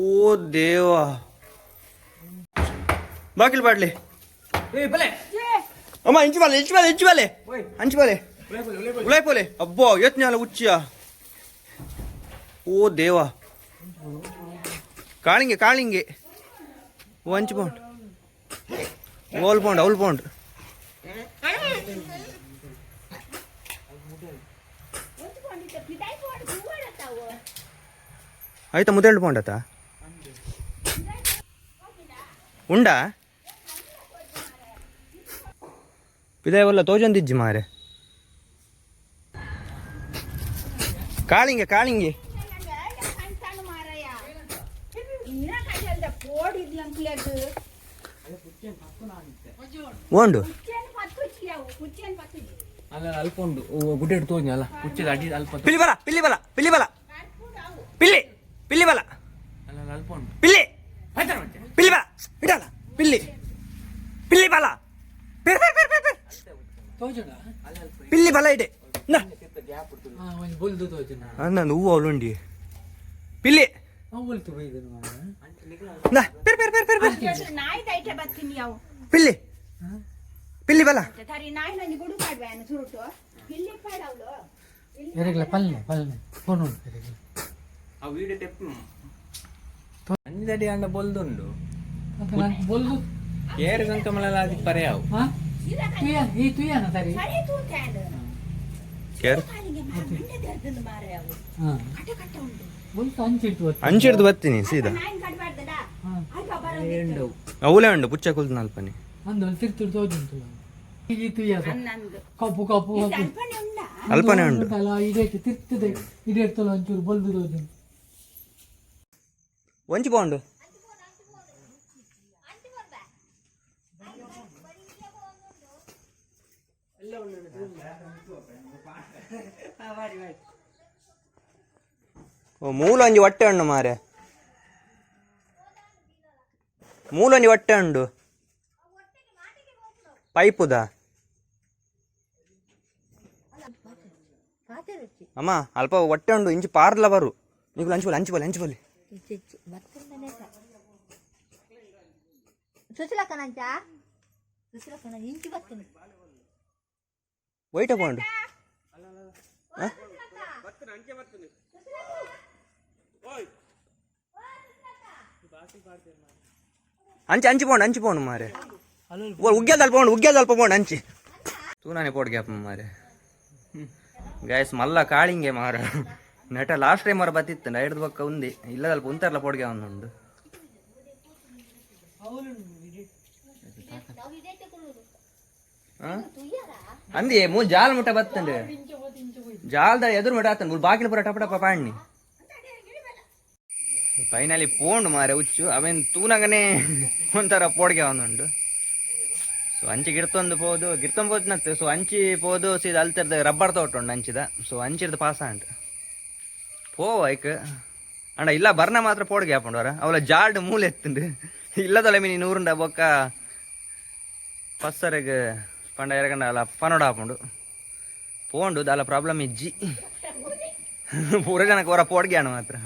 ಓ ದೇವ ಬಾಕಿಲ್ ಬಾಡ್ಲಿ ಅಮ್ಮ ಇಂಚು ಬಾಲೆ ಇಂಚು ಬಾಲೆ ಇಂಚು ಬಾಲೆ. ಹಂಚಿ ಅಂಚು ಬಾಲೆ. ಉಳೆ ಬಲೆ ಉಳೆ ಬಲೆ. ಉಳಾಯ್ ಪೋಲೆ ಅಬ್ಬೋ ಯತ್ನಾಲ ಉಚ್ಚಿಯ ಓ ದೇವ ಕಾಳಿಂಗೆ ಕಾಳಿಂಗೆ. ಓ ಅಂಚು ಪೌಂಡ್. ಓಲ್ ಪೌಂಡ್ ಅವಲ್ ಪೌಂಡ್. ಆಯ್ತಾ ಮುದೆಂಡು ಪೌಂಡ್ ಆತ ಉಂಡಾ? ಪಿದಾಯವಲ್ಲ ತೋಜೊಂದಿಜ್ಜಿ ಮಾರೆ. ಕಾಳಿಂಗೆ ಕಾಳಿಂಗೆ. ಓಂಡು. ಅಲ್ಲ ಅಲ್ಪ ಉಂಡು ಗುಡ್ಡೆ ಇಟ್ಟು ತೋಜಿ ಅಲ್ಲ. ಕುಚ್ಚದ ಅಡಿ ಅಲ್ಪ ಪಿಲ್ಲಿ ಬಲ ಪಿಲ್ಲಿ ಬಲ ಪಿಲ್ಲಿ ಬಲ ಪಿಲ್ಲಿ ಪಿಲ್ಲಿ ಬಲ ಬೈದನು ನಾ ಬಲ. ಪಿಲ್ಲಿ ಬಲ ಇದೆ. ದೈಟೆ ಪಿಲ್ಲಿ. ಪಿಲ್ಲಿ. ಪಿಲ್ಲಿ ಬಲ. ಎರಗಲ ಪಲ್ಲೆ ಪಲ್ಲೆ ಫೋನ್ ಉಂಟು ಎರಗಲ ಆ ವೀಡಿಯೋ ಟೆಪ್ ಅಂಜಡಿ ಅಂಡ ಬೊಲ್ದುಂಡು. ಬೊಲ್ದು ಏರು ಸಂಕಮಲ ಅದು ಪರ್ಯಾವು ಹಾ? ತುಯ್ಯ ಈ ತೂಯನ ಸರಿ ಸರಿ ತೂತಾಂಡ್ ಕೇರ್. ಕಾಲಿಗೆ ಮಂಡೆ ದರ್ದನ್ನು ಮಾರೆ ಅವು. ಹಾ. ಅವಲೇ ಉಂಡು ಪುಚ್ಚ ಕುಲ್ತು ನಲ್ಪನಿ. ತೋಜುಂಟು ತುಯ್ಯ ಕಪ್ಪು ಕಪ್ಪು ಅಲ್ಪನೆ ಉಂಡ ಅಲ್ಪನೆ ಉಂಡು ಅಲ್ಲ ಇಡೇಟ್ ತಿರ್ತದೆ. ಇಡೇಟ್ತಲ್ಲ ಒಂಚೂರು ಬೊಲ್ದು ತೋಜು ಒಂಚು ಪೌಂಡು. ಮೂಲೊಂಜಿ ಹೊಟ್ಟೆ ಹಣ್ಣು ಮಾರೆ ಮೂಲೊಂಜಿ ಹೊಟ್ಟೆ ಹಣ್ಣು ಪೈಪುದ ಅಮ್ಮ ಅಲ್ಪ ಹೊಟ್ಟೆ ಉಂಡು ಇಂಚು ಪಾರ್ಲ ಬರು ನೀವು ಲಂಚ್ ಬಲ್ಲಿ ಹಂಚ್ ಬಲ್ಲಿ ಹಂಚ್ ಬಲ್ಲಿ ಸುಶೀಲಕ್ಕನಂಚ ಸುಶೀಲಕ್ಕನ ಅಂಚಿ ಅಂಚಿ ಪೋಣ ಅಂಚಿ ಪೋಣ ಮಾರೆ. ಉಗ್ಗೆ ತಲ್ಪ ಉಗ್ಗೆ ತಲ್ಪ ಪೋಣ ಪೌಂಡ್ ಅಂಚಿ. ತೂನಾನೆ ಪೋಡ್ ಗ್ಯಾಪ್ ಮಾರೆ. ಗ್ಯಾಸ್ ಮಲ್ಲ ಕಾಳಿಂಗೆ ಮಾರ. ನೆಟ ಲಾಸ್ಟ್ ಟೈಮ್ ಮರ ಬತ್ತಿತ್ತು ಐದು ಪಕ್ಕ ಉಂದಿ. ಇಲ್ಲ ತಲ್ಪ ಉಂತಾರಲ್ಲ ಪೋಡ್ಗೆ ಅವನುಂಡು ಅಂದಿ ಮೂ ಜಾಲ ಮುಟ್ಟ ಬತ್ತಂಡೆ ಜಾಲ್ದ ಎದುರು ಮುಟ್ಟ ಆತನ್ ಮೂರು ಬಾಗಿಲು ಪುರ ಟಪ ಟಪ ಪಾಣ್ಣಿ ಫೈನಲಿ ಪೋಂಡು ಮಾರೆ ಹುಚ್ಚು, ಅವೇನ್ ತೂನಗನೆ ಒಂಥರ ಪೋಡ್ಗೆ ಅವನುಂಡು. ಸೊ ಅಂಚಿ ಗಿರ್ತೊಂದು ಪೋದು ಗಿರ್ತೊಂದು ಪೋದ್ನತ್ತೆ ಸೊ ಅಂಚಿ ಪೋದು, ಸೀದ ಅಲ್ತಿರ್ದ ರಬ್ಬರ್ ತೋಟ ಉಂಡು ಅಂಚಿದ. So ಅಂಚಿರ್ದ ಪಾಸ ಅಂಟ ಪೋವ hike. ಅಣ್ಣ, ಇಲ್ಲ ಬರ್ನ ಮಾತ್ರ ಪೋಡ್ಗೆ ಹಾಕೊಂಡವರ ಅವಳ ಜಾಡ್ ಮೂಲೆ ಎತ್ತುಂಡು. ಇಲ್ಲದಲ್ಲ ಮೀನಿ ನೂರುಂಡ ಬೊಕ್ಕ ಪಸ್ಸರಿಗೆ ಪಂಡ ಎರಗಂಡ ಅಲ್ಲ, ಪನೋಡ ಹಾಕೊಂಡು ಪೋಂಡು ಪ್ರಾಬ್ಲಮ್ ಇಜ್ಜಿ. ಪೂರ ಜನಕ್ಕೆ ಹೊರ ಪೋಡ್ಗೆ ಅಣ್ಣ ಮಾತ್ರ.